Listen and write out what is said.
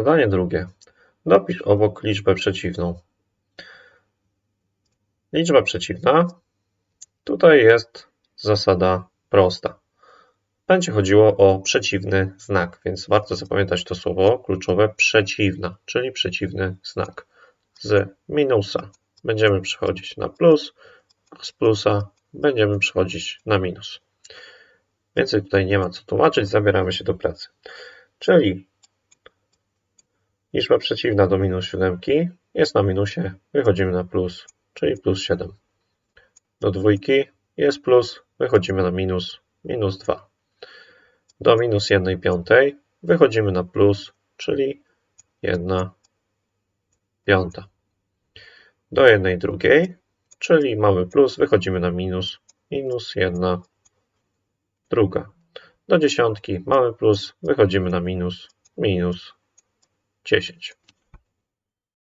Zadanie drugie. Dopisz obok liczbę przeciwną. Liczba przeciwna. Tutaj jest zasada prosta. Będzie chodziło o przeciwny znak, więc warto zapamiętać to słowo kluczowe przeciwna, czyli przeciwny znak. Z minusa będziemy przechodzić na plus, a z plusa będziemy przechodzić na minus. Więcej tutaj nie ma co tłumaczyć, zabieramy się do pracy. Czyli liczba przeciwna do minus siódemki jest na minusie, wychodzimy na plus, czyli plus 7. Do dwójki jest plus, wychodzimy na minus, minus 2. Do minus 1 piątej wychodzimy na plus, czyli 1 piąta. Do 1 drugiej, czyli mamy plus, wychodzimy na minus, minus 1 druga. Do dziesiątki mamy plus, wychodzimy na minus, minus 10.